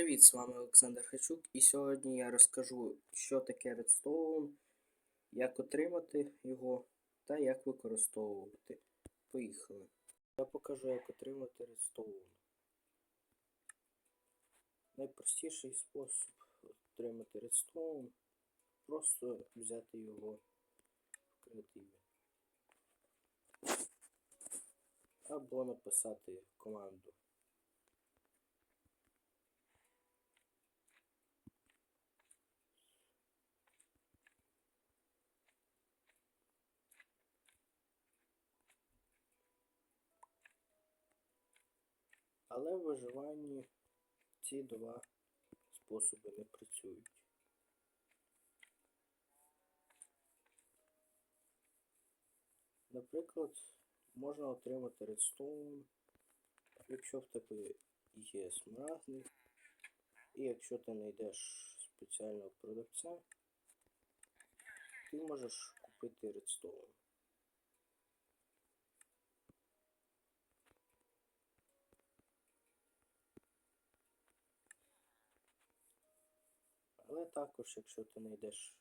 Привіт, з вами Олександр Хачук, і сьогодні я розкажу, що таке Redstone, як отримати його та як використовувати. Поїхали. Я покажу, як отримати Redstone. Найпростіший спосіб отримати Redstone просто взяти його в креативі. Або написати команду Але в виживанні ці два способи не працюють. Наприклад, можна отримати редстоун, якщо в тебе є смарагди, і якщо ти знайдеш спеціального продавця, ти можеш купити редстоун. Але також, якщо ти знайдеш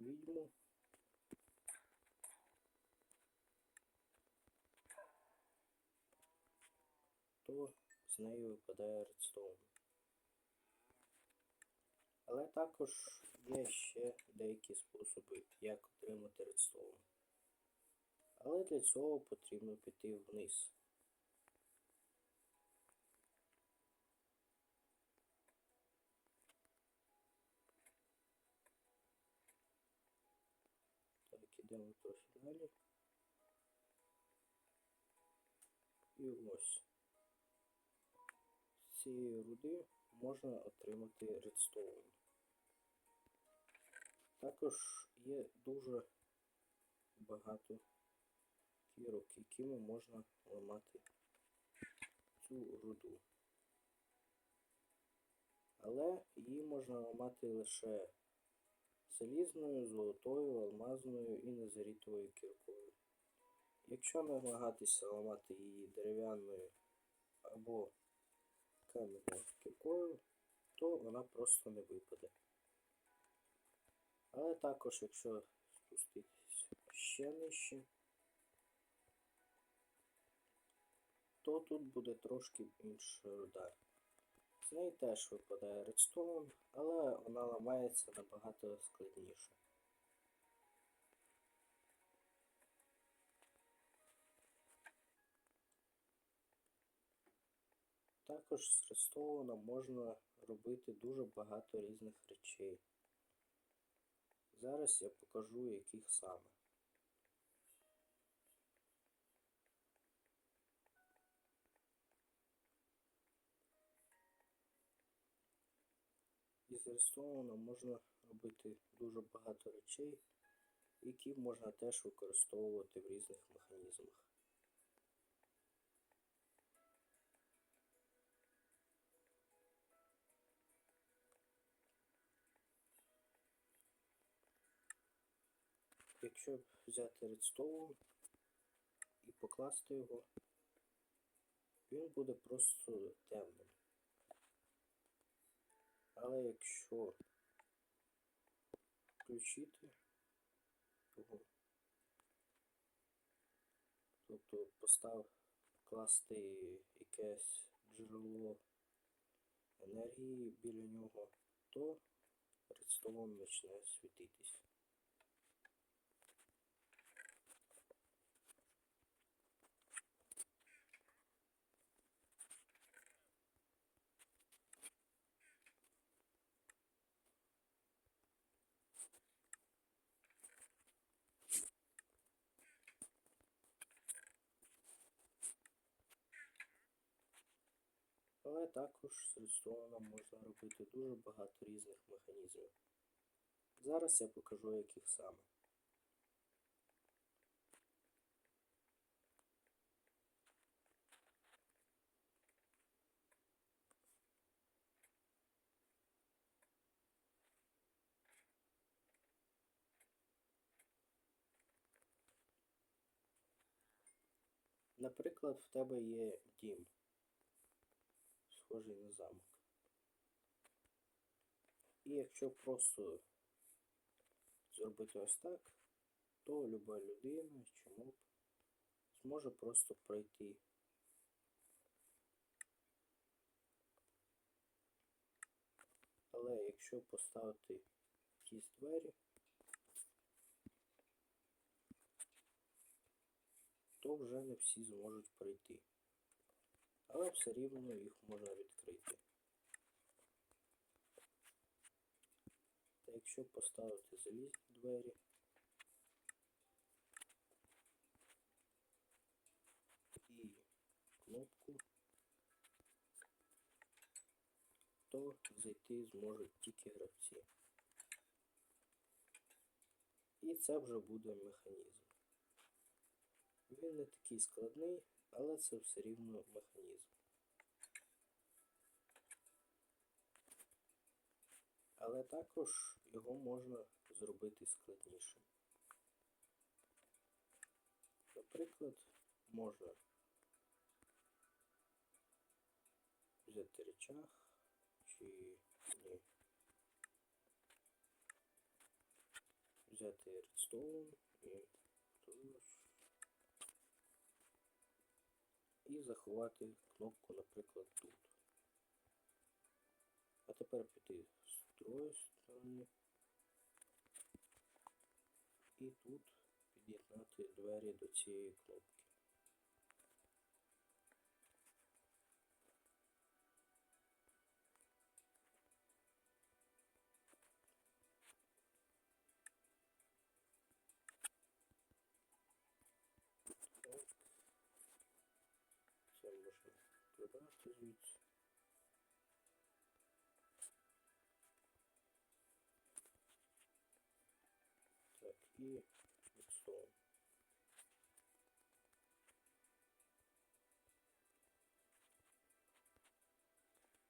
відьму, то з нею випадає редстоун. Але також є ще деякі способи, як отримати редстоун. Але для цього потрібно піти вниз. Так, ідемо трохи далі. І ось. З цієї руди можна отримати редстоун. Також є дуже багато кірок, якими можна ламати цю руду. Але її можна ламати лише залізною, золотою, алмазною і незарітовою кіркою. Якщо намагатися ламати її дерев'яною або кам'яною кіркою, то вона просто не випаде. Але також, якщо спуститися ще нижче, то тут буде трошки інша руда. З неї теж випадає редстоун, але вона ламається набагато складніше. Також з редстоуна можна робити дуже багато різних речей. Зараз я покажу, яких саме. Редстоуна можна робити дуже багато речей, які можна теж використовувати в різних механізмах. Якщо взяти редстоун і покласти його, він буде просто темним. Але якщо включити його, тобто постав класти якесь джерело енергії біля нього, то редстоун почне світитись. Але також з можна робити дуже багато різних механізмів. Зараз я покажу яких саме. Наприклад, в тебе є дім, схожий на замок. І якщо просто зробити ось так, то люба людина чи моб зможе просто пройти. Але якщо поставити якісь двері, то вже не всі зможуть пройти. Але все рівно їх можна відкрити. Та якщо поставити залізні двері, і кнопку, то зайти зможуть тільки гравці. І це вже буде механізм. Він не такий складний, але це все рівно механізм. Але також його можна зробити складнішим. Наприклад, можна взяти речах чи ні. Взяти редстоун і тож. І заховати кнопку, наприклад, тут. А тепер піти з другої сторони. І тут під'єднати двері до цієї кнопки. Можна прибрати звідси. Так, і відстоун.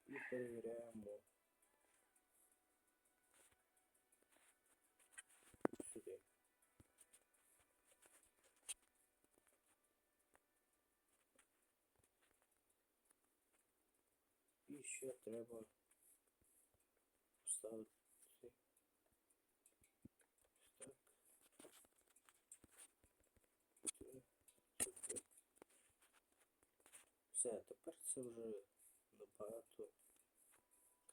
І перевіряємо І ще треба поставити ось так. Все, тепер це вже набагато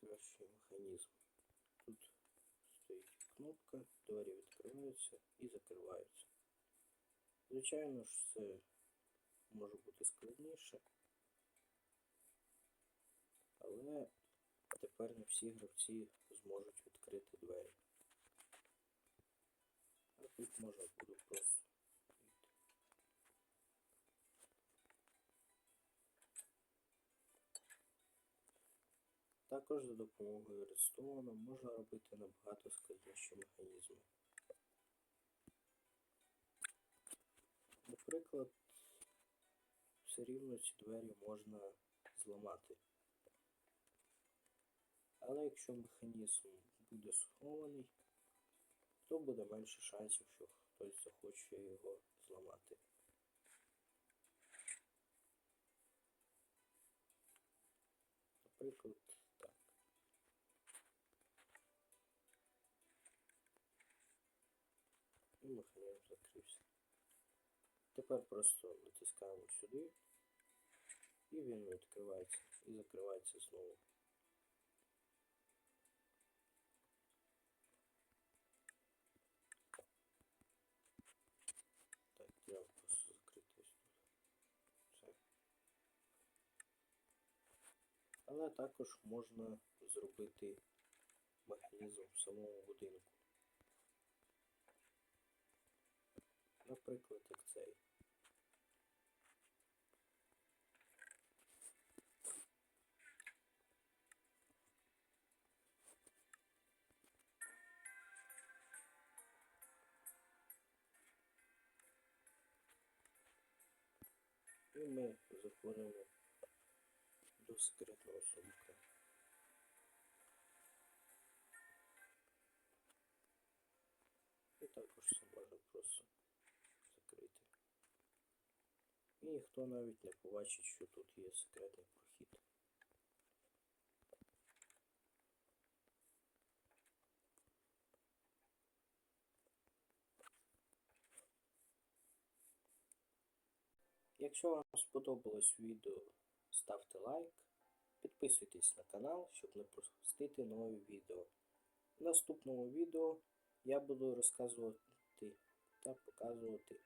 кращий механізм. Тут стоїть кнопка, двері відкриваються і закриваються. Звичайно ж, це може бути складніше. Але тепер не всі гравці зможуть відкрити двері. А тут можна буде просто. Також за допомогою редстоуна можна робити набагато складніші механізми. Наприклад, все рівно ці двері можна зламати. Але якщо механізм буде схований, то буде менше шансів, що хтось захоче його зламати. Наприклад, так. І механізм закрився. Тепер просто натискаємо сюди, і він відкривається і закривається знову. Так, треба просто закрити ось тут. Все. Але також можна зробити механізм в самому будинку. Наприклад, як цей. І ми заходимо до секретного сумка. І також це можна просто закрити. І ніхто навіть не побачить, що тут є секретний прохід. Якщо вам сподобалось відео, ставте лайк, підписуйтесь на канал, щоб не пропустити нові відео. В наступному відео я буду розказувати та показувати,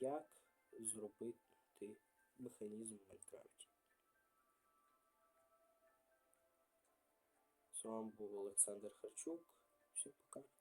як зробити механізм в Майнкрафті. З вами був Олександр Харчук. Всім пока.